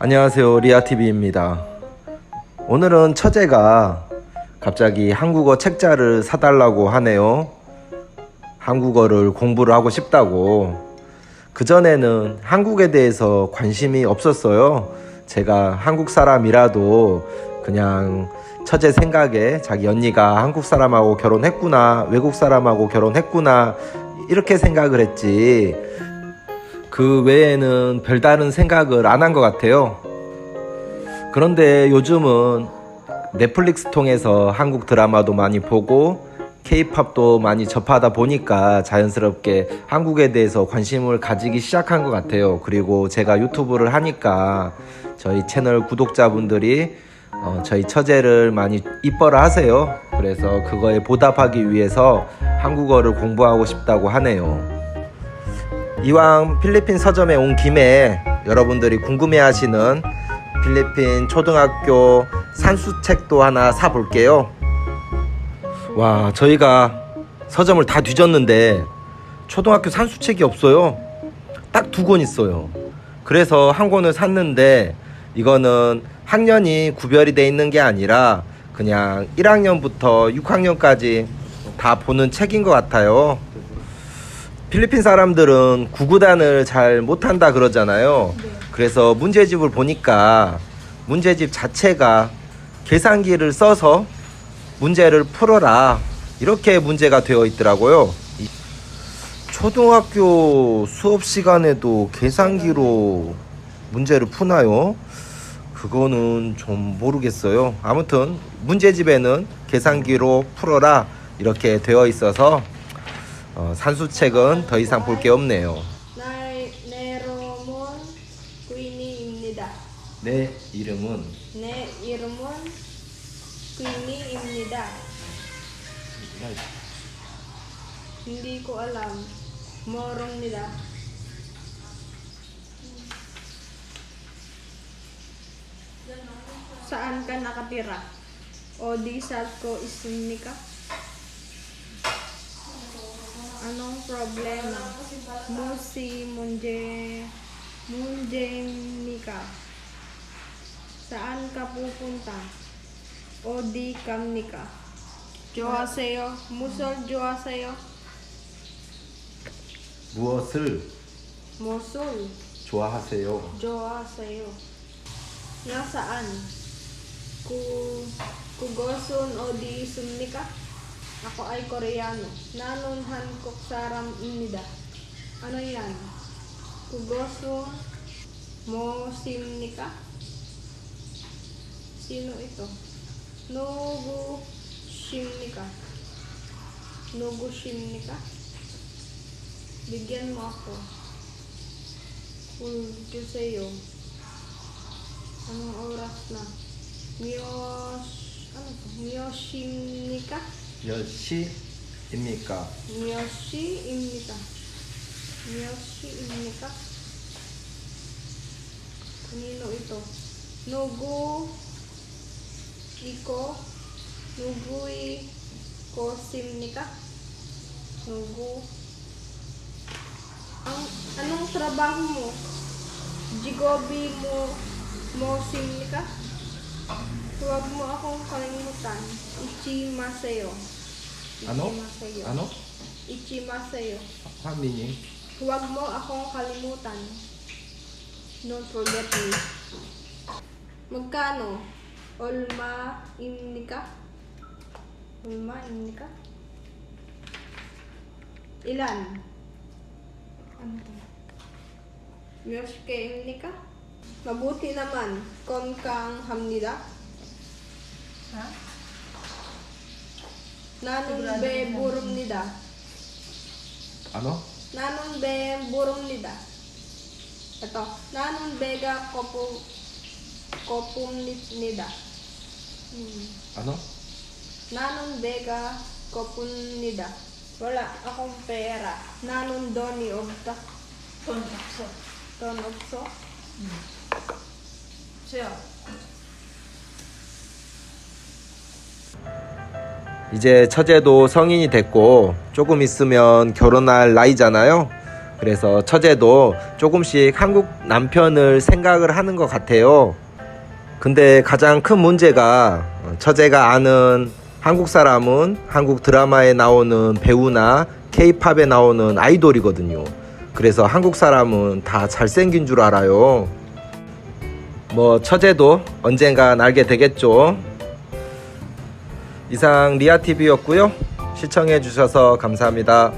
안녕하세요. 리아TV입니다. 오늘은 처제가 갑자기 한국어 책자를 사달라고 하네요. 한국어를 공부를 하고 싶다고. 그전에는 한국에 대해서 관심이 없었어요. 제가 한국 사람이라도 그냥 처제 생각에 자기 언니가 한국 사람하고 결혼했구나 외국 사람하고 결혼했구나 이렇게 생각을 했지 그 외에는 별다른 생각을 안 한 것 같아요. 그런데 요즘은 넷플릭스 통해서 한국 드라마도 많이 보고 케이팝도 많이 접하다 보니까 자연스럽게 한국에 대해서 관심을 가지기 시작한 것 같아요. 그리고 제가 유튜브를 하니까 저희 채널 구독자분들이 어, 저희 처제를 많이 이뻐라 하세요. 그래서 그거에 보답하기 위해서 한국어를 공부하고 싶다고 하네요. 이왕 필리핀 서점에 온 김에 여러분들이 궁금해 하시는 필리핀 초등학교 산수책도 하나 사 볼게요. 와, 저희가 서점을 다 뒤졌는데 초등학교 산수책이 없어요. 딱 두 권 있어요. 그래서 한 권을 샀는데 이거는 학년이 구별이 돼 있는 게 아니라 그냥 1학년부터 6학년까지 다 보는 책인 것 같아요. 필리핀 사람들은 구구단을 잘 못한다 그러잖아요. 그래서 문제집을 보니까 문제집 자체가 계산기를 써서 문제를 풀어라. 이렇게 문제가 되어 있더라고요. 이- 초등학교 수업 시간에도 계산기로 문제를 푸나요? 그거는 좀 모르겠어요. 아무튼 문제집에는 계산기로 풀어라. 이렇게 되어 있어서 어, 산수책은 더 이상 볼 게 없네요. 나이 네로몬 꾸이니입니다. 내 이름은 내 이름은. Hindi ko alam. Morongnida. Saan ka nakatira? O di sa ko isumni ka? Anong problema? Mo si Munje Munjemika. Saan ka pupunta? O di kamnika. Johaseyo. Musol johaseyo. 무엇을 Mosul 좋아하세요? johaseyo. Nasaan? Ku kugosun o di sumnika? Ako ay Koreano. Nanon Hankook Saram Inida. Ano yan? Kugosun mo simnika? Sino ito? Nugu Shimnika. Nugu Shimnika? Bigyan mo ako. Ulti sa'yo. Anong oras na? Miyos... Ano to? Miyoshimnika? 몇 Yoshi Imika. Yoshi Imika. Yoshi Imika. Kanino ito? Nugu Iko Nugui Kosimnika. Nugu Ang, anong trabaho mo? Jigobi mo Mosimnika? Huwag mo akong kalimutan. Ichimasayo. Ano? Ichimasayo. Ano? Ichimasayo. Ang meaning? Huwag mo akong kalimutan. Don't forget me. Magkano? Olma imnika? Olma imnika? Ilan? Ano to? Yoshke imnika? Mabuti naman. Kon kang hamnila? Ha? Nanon Sigurado be ka. nida? ano? Nanon be burum nida? Ito. Nanon bega kopu kopum nit- nida? Hmm. ano? Nanon bega kopun nida? Wala akong pera. Nanon doni obta? Ton takso. Ton obso? Siya. 이제 처제도 성인이 됐고 조금 있으면 결혼할 나이잖아요. 그래서 처제도 조금씩 한국 남편을 생각을 하는 것 같아요. 근데 가장 큰 문제가 처제가 아는 한국 사람은 한국 드라마에 나오는 배우나 케이팝에 나오는 아이돌이거든요. 그래서 한국 사람은 다 잘생긴 줄 알아요. 뭐 처제도 언젠간 알게 되겠죠. 이상 리아TV였고요. 시청해 주셔서 감사합니다.